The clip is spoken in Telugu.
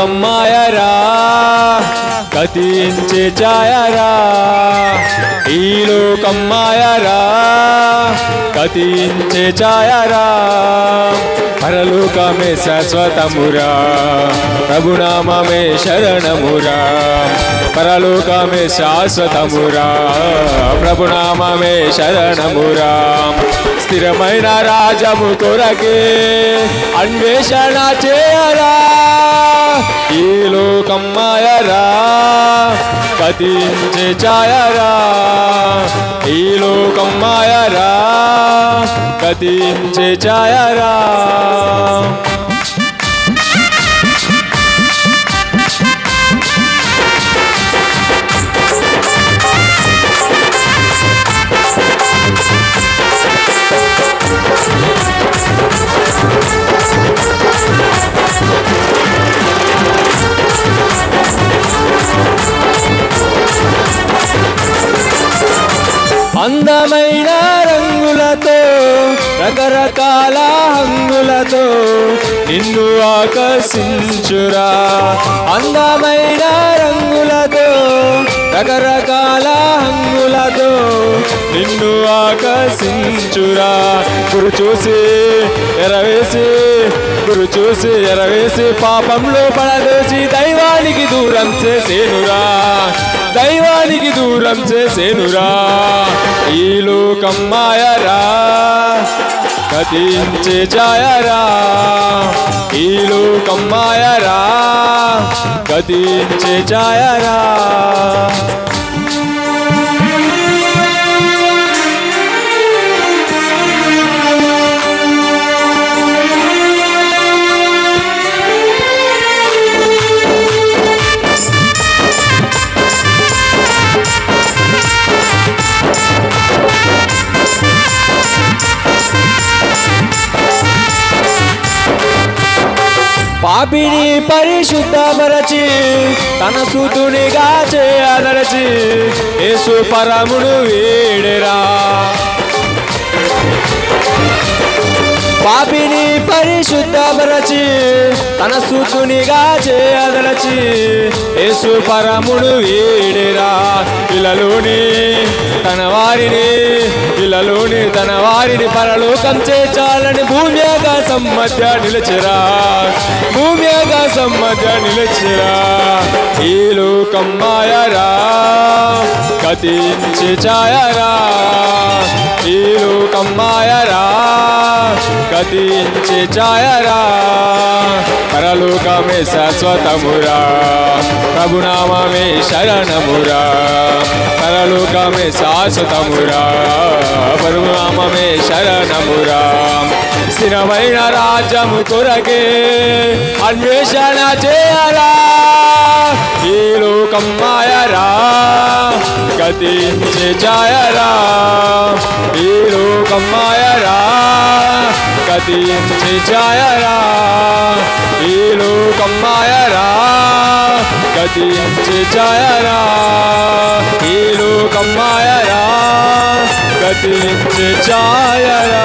కమ్మాయరా కతించే ఛాయరా. ఈ లోకమ్మాయరా కతించే ఛాయరా. పరలోకమే శాశ్వతమురా ప్రభునామమే శరణమురా. పరలోకమే శాశ్వతమురా ప్రభునామమే శరణమురా. స్థిరమైన రాజము కొరకే అన్వేషణ చేయరా. ఈ లోకం మాయరా గతించే ఛాయరా. ఈ లోకం మాయరా గతించే ఛాయరా. అందమైన రంగులతో రకరకాల హంగులతో నిన్ను ఆకర్షించురా. అందమైన రంగులతో రకరకాల హంగులతో నిన్ను ఆకర్షించురా. గురు చూసి ఎరవేసి గురు చూసి ఎరవేసి పాపంలో పడవేసి దైవానికి దూరం చేసేనురా. దైవానికి దూరం చేసేనురా. ఈ లోకం మాయరా గతించే ఛాయరా ఈ లోకం మాయరా గతించే ఛాయరా పాపిని పరిశుద్ధపరచి తన సూతునిగా చేయదరచి యేసు పరముడు వీడరా. పాపిని పరిశుద్ధపరచి తన సుతునిగా చేయదలచి యేసు పరముడు వీడిరా. ఇలలోని తన వారిని ఇలలోని తన వారిని పరలోకం చేచాలని భూమి ఆకాశం మధ్య నిలిచిరా. భూమి మధ్య నిలిచిరా. ఈ లోకం మాయరా. గతించి ఛాయరా. ఈ లోకం మాయరా. గతించి ఛాయరా. పరలోకమే శాశ్వతమురా. ప్రభునామమే శరణమురా. పరలోకమే శాశ్వతమురా. పరనామమే శరణమురా. స్థిరమైన రాజ్యము కొరకే అన్వేషణ చేయరా ఈ లోకం మాయరా? గతి చేయరా ఈ లోకం మాయరా? గతి చేయరా ఈ లోకం మాయరా? గతి చేయరా ఈ లోకం మాయరా? గతి చేయరా